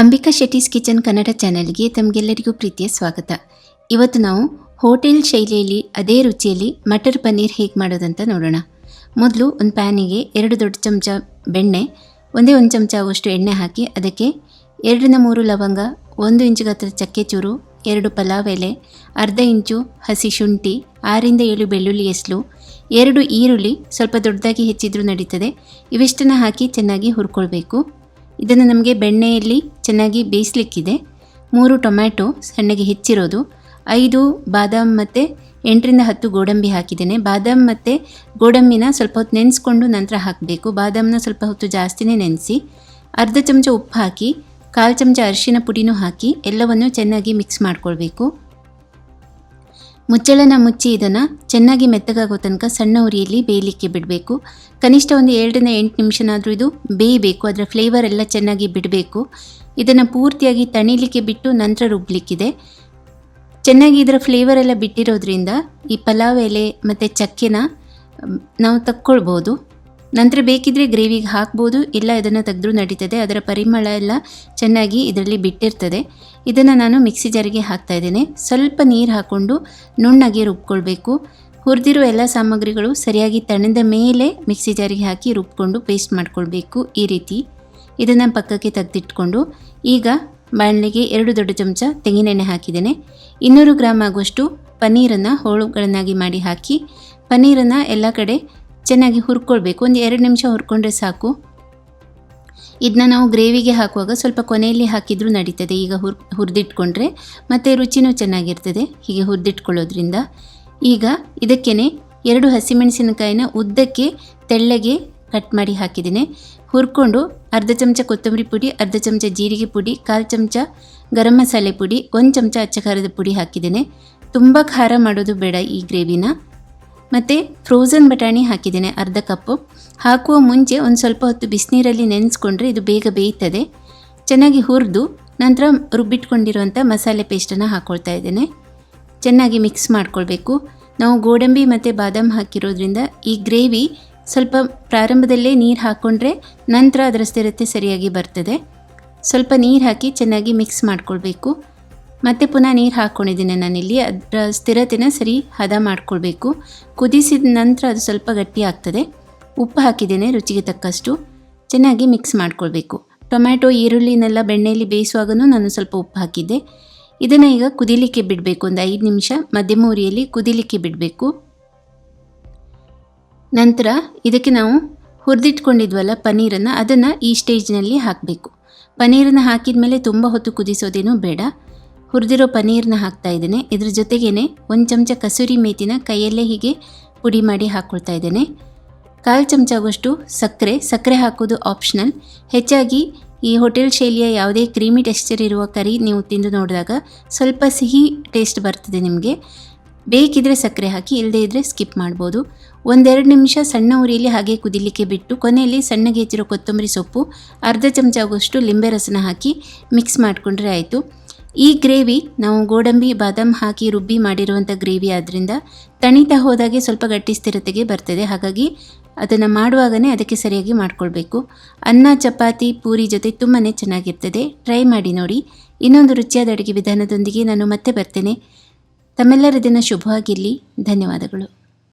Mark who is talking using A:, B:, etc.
A: Ambika Shetty's kitchen Kannada ಚಾನೆಲ್ಗೆ ತಮಗೆಲ್ಲರಿಗೂ ಪ್ರೀತಿಯ ಸ್ವಾಗತ. ಇವತ್ತು ನಾವು ಹೋಟೆಲ್ ಶೈಲಿಯಲ್ಲಿ ಅದೇ ರುಚಿಯಲ್ಲಿ ಮಟರ್ ಪನ್ನೀರ್ ಹೇಗೆ ಮಾಡೋದಂತ ನೋಡೋಣ. ಮೊದಲು ಒಂದು ಪ್ಯಾನಿಗೆ ಎರಡು ದೊಡ್ಡ ಚಮಚ ಬೆಣ್ಣೆ, ಒಂದೇ ಒಂದು ಚಮಚ ಆಗುವಷ್ಟು ಎಣ್ಣೆ ಹಾಕಿ ಅದಕ್ಕೆ ಎರಡರಿಂದ ಮೂರು ಲವಂಗ, ಒಂದು ಇಂಚು ಚಕ್ಕೆ ಚೂರು, ಎರಡು ಪಲಾವ್ ಎಲೆ, ಅರ್ಧ ಇಂಚು ಹಸಿ ಶುಂಠಿ ಆರಿಂದ ಏಳು ಬೆಳ್ಳುಳ್ಳಿ ಎಸ್ಲು ಎರಡು ಈರುಳ್ಳಿ ಸ್ವಲ್ಪ ದೊಡ್ಡದಾಗಿ ಹೆಚ್ಚಿದ್ರೂ ನಡೀತದೆ. ಇವಿಷ್ಟನ್ನು ಹಾಕಿ ಚೆನ್ನಾಗಿ ಹುರ್ಕೊಳ್ಬೇಕು. ಇದನ್ನು ನಮಗೆ ಬೆಣ್ಣೆಯಲ್ಲಿ ಚೆನ್ನಾಗಿ ಬೇಯಿಸ್ಲಿಕ್ಕಿದೆ. ಮೂರು ಟೊಮ್ಯಾಟೊ ಸಣ್ಣಗೆ ಹೆಚ್ಚಿರೋದು. ಐದು ಬಾದಾಮ್ ಮತ್ತು ಎಂಟರಿಂದ ಹತ್ತು ಗೋಡಂಬಿ ಹಾಕಿದ್ದೇನೆ. ಬಾದಾಮ್ ಮತ್ತು ಗೋಡಂಬಿನ ಸ್ವಲ್ಪ ಹೊತ್ತು ನೆನೆಸ್ಕೊಂಡು ನಂತರ ಹಾಕಬೇಕು. ಬಾದಾಮನ್ನ ಸ್ವಲ್ಪ ಹೊತ್ತು ಜಾಸ್ತಿನೇ ನೆನೆಸಿ. ಅರ್ಧ ಚಮಚ ಉಪ್ಪು ಹಾಕಿ, ಕಾಲು ಚಮಚ ಅರಿಶಿನ ಪುಡಿನೂ ಹಾಕಿ, ಎಲ್ಲವನ್ನು ಚೆನ್ನಾಗಿ ಮಿಕ್ಸ್ ಮಾಡ್ಕೊಳ್ಬೇಕು. ಮುಚ್ಚಳನ ಮುಚ್ಚಿ ಇದನ್ನು ಚೆನ್ನಾಗಿ ಮೆತ್ತಗಾಗೋ ತನಕ ಸಣ್ಣ ಉರಿಯಲ್ಲಿ ಬೇಯಲಿಕ್ಕೆ ಬಿಡಬೇಕು. ಕನಿಷ್ಠ ಒಂದು ಎರಡನೇ ಎಂಟು ನಿಮಿಷನಾದರೂ ಇದು ಬೇಯಬೇಕು. ಅದರ ಫ್ಲೇವರ್ ಎಲ್ಲ ಚೆನ್ನಾಗಿ ಬಿಡಬೇಕು. ಇದನ್ನು ಪೂರ್ತಿಯಾಗಿ ತಣಿಲಿಕ್ಕೆ ಬಿಟ್ಟು ನಂತರ ರುಬ್ಬಲಿಕ್ಕಿದೆ ಚೆನ್ನಾಗಿ ಇದರ ಫ್ಲೇವರ್ ಎಲ್ಲ ಬಿಟ್ಟಿರೋದ್ರಿಂದ ಈ ಪಲಾವ್ ಎಲೆ ಮತ್ತು ಚಕ್ಕೆನ ನಾವು ತಕ್ಕೊಳ್ಬೋದು. ನಂತರ ಬೇಕಿದ್ರೆ ಗ್ರೇವಿಗೆ ಹಾಕ್ಬೋದು, ಇಲ್ಲ ಇದನ್ನು ತೆಗೆದ್ರೂ ನಡೀತದೆ. ಅದರ ಪರಿಮಳ ಎಲ್ಲ ಚೆನ್ನಾಗಿ ಇದರಲ್ಲಿ ಬಿಟ್ಟಿರ್ತದೆ. ಇದನ್ನು ನಾನು ಮಿಕ್ಸಿ ಜಾರಿಗೆ ಹಾಕ್ತಾ ಇದ್ದೇನೆ. ಸ್ವಲ್ಪ ನೀರು ಹಾಕ್ಕೊಂಡು ನುಣ್ಣಗೆ ರುಬ್ಕೊಳ್ಬೇಕು. ಹುರಿದಿರೋ ಎಲ್ಲ ಸಾಮಗ್ರಿಗಳು ಸರಿಯಾಗಿ ತಣದ ಮೇಲೆ ಮಿಕ್ಸಿ ಜಾರಿಗೆ ಹಾಕಿ ರುಬ್ಕೊಂಡು ಪೇಸ್ಟ್ ಮಾಡ್ಕೊಳ್ಬೇಕು ಈ ರೀತಿ. ಇದನ್ನು ಪಕ್ಕಕ್ಕೆ ತೆಗೆದಿಟ್ಕೊಂಡು ಈಗ ಬಾಣಲೆಗೆ ಎರಡು ದೊಡ್ಡ ಚಮಚ ತೆಂಗಿನೆಣ್ಣೆ ಹಾಕಿದ್ದೇನೆ. ಇನ್ನೂರು ಗ್ರಾಮ್ ಆಗುವಷ್ಟು ಪನ್ನೀರನ್ನು ಹೋಳುಗಳನ್ನಾಗಿ ಮಾಡಿ ಹಾಕಿ, ಪನ್ನೀರನ್ನು ಎಲ್ಲ ಕಡೆ ಚೆನ್ನಾಗಿ ಹುರ್ಕೊಳ್ಬೇಕು. ಒಂದು ಎರಡು ನಿಮಿಷ ಹುರ್ಕೊಂಡ್ರೆ ಸಾಕು. ಇದನ್ನ ನಾವು ಗ್ರೇವಿಗೆ ಹಾಕುವಾಗ ಸ್ವಲ್ಪ ಕೊನೆಯಲ್ಲಿ ಹಾಕಿದರೂ ನಡೀತದೆ. ಈಗ ಹುರ್, ಹುರಿದಿಟ್ಕೊಂಡ್ರೆ ಮತ್ತು ರುಚಿನೂ ಚೆನ್ನಾಗಿರ್ತದೆ. ಹೀಗೆ ಹುರಿದಿಟ್ಕೊಳ್ಳೋದ್ರಿಂದ. ಈಗ ಇದಕ್ಕೇ ಎರಡು ಹಸಿಮೆಣಸಿನಕಾಯಿನ ಉದ್ದಕ್ಕೆ ತೆಳ್ಳಗೆ ಕಟ್ ಮಾಡಿ ಹಾಕಿದ್ದೀನಿ. ಹುರ್ಕೊಂಡು ಅರ್ಧ ಚಮಚ ಕೊತ್ತಂಬರಿ ಪುಡಿ, ಅರ್ಧ ಚಮಚ ಜೀರಿಗೆ ಪುಡಿ, ಕಾಲು ಚಮಚ ಗರಂ ಮಸಾಲೆ ಪುಡಿ, ಒಂದು ಚಮಚ ಅಚ್ಚ ಖಾರದ ಪುಡಿ ಹಾಕಿದ್ದೇನೆ. ತುಂಬ ಖಾರ ಮಾಡೋದು ಬೇಡ ಈ ಗ್ರೇವಿನ. ಮತ್ತು ಫ್ರೋಝನ್ ಬಟಾಣಿ ಹಾಕಿದ್ದೇನೆ ಅರ್ಧ ಕಪ್ಪು. ಹಾಕುವ ಮುಂಚೆ ಒಂದು ಸ್ವಲ್ಪ ಹೊತ್ತು ಬಿಸಿನೀರಲ್ಲಿ ನೆನೆಸ್ಕೊಂಡ್ರೆ ಇದು ಬೇಗ ಬೇಯ್ತದೆ. ಚೆನ್ನಾಗಿ ಹುರಿದು ನಂತರ ರುಬ್ಬಿಟ್ಕೊಂಡಿರುವಂಥ ಮಸಾಲೆ ಪೇಸ್ಟನ್ನು ಹಾಕ್ಕೊಳ್ತಾ ಇದ್ದೇನೆ. ಚೆನ್ನಾಗಿ ಮಿಕ್ಸ್ ಮಾಡ್ಕೊಳ್ಬೇಕು. ನಾವು ಗೋಡಂಬಿ ಮತ್ತು ಬಾದಾಮ್ ಹಾಕಿರೋದ್ರಿಂದ ಈ ಗ್ರೇವಿ ಸ್ವಲ್ಪ ಪ್ರಾರಂಭದಲ್ಲೇ ನೀರು ಹಾಕ್ಕೊಂಡ್ರೆ ನಂತರ ಅದರ ಸ್ಥಿರತೆ ಸರಿಯಾಗಿ ಬರ್ತದೆ. ಸ್ವಲ್ಪ ನೀರು ಹಾಕಿ ಚೆನ್ನಾಗಿ ಮಿಕ್ಸ್ ಮಾಡ್ಕೊಳ್ಬೇಕು. ಮತ್ತೆ ಪುನಃ ನೀರು ಹಾಕ್ಕೊಂಡಿದ್ದೀನಿ ನಾನಿಲ್ಲಿ ಅದರ ಸ್ಥಿರತೆನ ಸರಿ ಹದ ಮಾಡ್ಕೊಳ್ಬೇಕು. ಕುದಿಸಿದ ನಂತರ ಅದು ಸ್ವಲ್ಪ ಗಟ್ಟಿ ಆಗ್ತದೆ. ಉಪ್ಪು ಹಾಕಿದ್ದೇನೆ ರುಚಿಗೆ ತಕ್ಕಷ್ಟು. ಚೆನ್ನಾಗಿ ಮಿಕ್ಸ್ ಮಾಡ್ಕೊಳ್ಬೇಕು. ಟೊಮ್ಯಾಟೊ ಈರುಳ್ಳಿನೆಲ್ಲ ಬೆಣ್ಣೆಯಲ್ಲಿ ಬೇಯಿಸುವಾಗನೂ ನಾನು ಸ್ವಲ್ಪ ಉಪ್ಪು ಹಾಕಿದ್ದೆ. ಇದನ್ನು ಈಗ ಕುದಿಲಿಕ್ಕೆ ಬಿಡಬೇಕು. ಒಂದು ಐದು ನಿಮಿಷ ಮಧ್ಯಮ ಉರಿಯಲ್ಲಿ ಕುದಿಲಿಕ್ಕೆ ಬಿಡಬೇಕು. ನಂತರ ಇದಕ್ಕೆ ನಾವು ಹುರಿದಿಟ್ಕೊಂಡಿದ್ವಲ್ಲ ಪನ್ನೀರನ್ನು, ಅದನ್ನು ಈ ಸ್ಟೇಜ್ನಲ್ಲಿ ಹಾಕಬೇಕು. ಪನ್ನೀರನ್ನು ಹಾಕಿದ ಮೇಲೆ ತುಂಬ ಹೊತ್ತು ಕುದಿಸೋದೇನೂ ಬೇಡ. ಹುರಿದಿರೋ ಪನ್ನೀರನ್ನ ಹಾಕ್ತಾ ಇದ್ದೇನೆ. ಇದ್ರ ಜೊತೆಗೇನೆ ಒಂದು ಚಮಚ ಕಸೂರಿ ಮೇತಿನ ಕೈಯಲ್ಲೇ ಹೀಗೆ ಪುಡಿ ಮಾಡಿ ಹಾಕ್ಕೊಳ್ತಾ ಇದ್ದೇನೆ. ಕಾಲು ಚಮಚ ಆಗುವಷ್ಟು ಸಕ್ಕರೆ. ಸಕ್ಕರೆ ಹಾಕೋದು ಆಪ್ಷನಲ್ ಹೆಚ್ಚಾಗಿ ಈ ಹೋಟೆಲ್ ಶೈಲಿಯ ಯಾವುದೇ ಕ್ರೀಮಿ ಟೆಕ್ಸ್ಚರ್ ಇರುವ ಕರಿ ನೀವು ತಿಂದು ನೋಡಿದಾಗ ಸ್ವಲ್ಪ ಸಿಹಿ ಟೇಸ್ಟ್ ಬರ್ತದೆ ನಿಮಗೆ. ಬೇಕಿದ್ರೆ ಸಕ್ಕರೆ ಹಾಕಿ ಇಲ್ಲದೇ ಇದ್ದರೆ ಸ್ಕಿಪ್ ಮಾಡ್ಬೋದು. ಒಂದೆರಡು ನಿಮಿಷ ಸಣ್ಣ ಉರಿಯಲ್ಲಿ ಹಾಗೆ ಕುದಿಲಿಕ್ಕೆ ಬಿಟ್ಟು, ಕೊನೆಯಲ್ಲಿ ಸಣ್ಣಗೆ ಹೆಚ್ಚಿರೋ ಕೊತ್ತಂಬರಿ ಸೊಪ್ಪು, ಅರ್ಧ ಚಮಚ ಆಗುವಷ್ಟು ಲಿಂಬೆ ರಸನ ಹಾಕಿ ಮಿಕ್ಸ್ ಮಾಡಿಕೊಂಡ್ರೆ ಆಯಿತು. ಈ ಗ್ರೇವಿ ನಾವು ಗೋಡಂಬಿ, ಬಾದಾಮ್ ಹಾಕಿ ರುಬ್ಬಿ ಮಾಡಿರುವಂಥ ಗ್ರೇವಿ ಆದ್ದರಿಂದ ತಣಿತಾ ಹೋದಾಗೆ ಸ್ವಲ್ಪ ಗಟ್ಟಿ ಸ್ಥಿರತೆಗೆ ಬರ್ತದೆ. ಹಾಗಾಗಿ ಅದನ್ನು ಮಾಡುವಾಗಲೇ ಅದಕ್ಕೆ ಸರಿಯಾಗಿ ಮಾಡಿಕೊಳ್ಬೇಕು. ಅನ್ನ, ಚಪಾತಿ, ಪೂರಿ ಜೊತೆ ತುಂಬಾ ಚೆನ್ನಾಗಿರ್ತದೆ. ಟ್ರೈ ಮಾಡಿ ನೋಡಿ. ಇನ್ನೊಂದು ರುಚಿಯಾದ ಅಡುಗೆ ವಿಧಾನದೊಂದಿಗೆ ನಾನು ಮತ್ತೆ ಬರ್ತೇನೆ. ತಮ್ಮೆಲ್ಲರ ದಿನ ಶುಭವಾಗಿರಲಿ. ಧನ್ಯವಾದಗಳು.